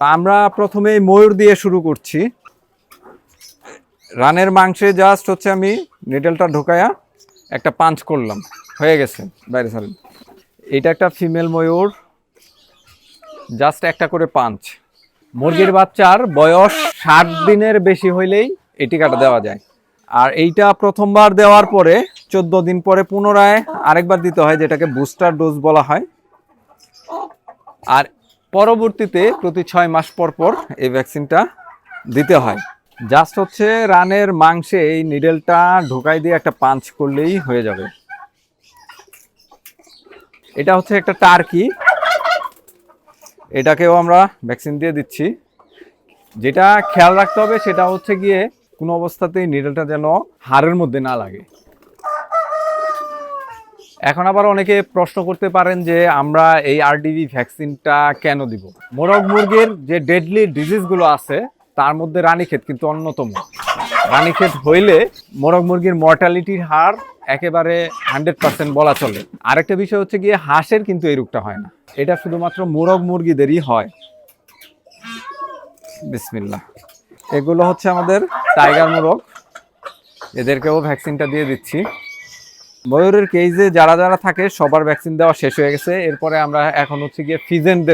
আমরা প্রথমে ময়ূর দিয়ে শুরু করছি। রানের মাংসে জাস্ট হচ্ছে আমি নিডেলটা ঢোকায়া একটা পাঞ্চ করলাম। হয়ে গেছে, বাইরে সারেন। এটা একটা ফিমেল ময়ূর জাস্ট একটা করে পাঞ্চ মুরগির বাচ্চার বয়স ষাট দিনের বেশি হইলেই এই টিকাটা দেওয়া যায়। আর এইটা প্রথমবার দেওয়ার পরে চোদ্দ দিন পরে পুনরায় আরেকবার দিতে হয়, যেটাকে বুস্টার ডোজ বলা হয়। আর পরবর্তীতে প্রতি ছয় মাস পর পর এই ভ্যাকসিনটা দিতে হয়। জাস্ট হচ্ছে রানের মাংসে এই নিডেলটা ঢোকাই দিয়ে একটা পাঞ্চ করলেই হয়ে যাবে। এটা হচ্ছে একটা টার্কি এটাকেও আমরা ভ্যাকসিন দিয়ে দিচ্ছি। যেটা খেয়াল রাখতে হবে সেটা হচ্ছে গিয়ে কোনো অবস্থাতেই নিডেলটা যেন হাড়ের মধ্যে না লাগে। এখন আবার অনেকে প্রশ্ন করতে পারেন যে আমরা এই আরডিভি ভ্যাকসিনটা কেন দিব? মোরগ মুরগির যে ডেডলি ডিজিজগুলো আছে, তার মধ্যে রানীক্ষেত কিন্তু অন্যতম। রানীক্ষেত হইলে মোরগ মুরগির মর্টালিটির হার একেবারে হান্ড্রেড পার্সেন্ট বলা চলে। আরেকটা বিষয় হচ্ছে গিয়ে হাঁসের কিন্তু এই রোগটা হয় না। এটা শুধুমাত্র মোরগ মুরগিদেরই হয়। বিসমিল্লাহ। এগুলো হচ্ছে আমাদের টাইগার মোরগ। এদেরকেও ভ্যাকসিনটা দিয়ে দিচ্ছি। ময়ূরের কেজে যারা যারা থাকে, সবার ভ্যাকসিন দেওয়া শেষ হয়ে গেছে। এরপরে আমরা এখন হচ্ছে গিয়ে ফিজেন্টদের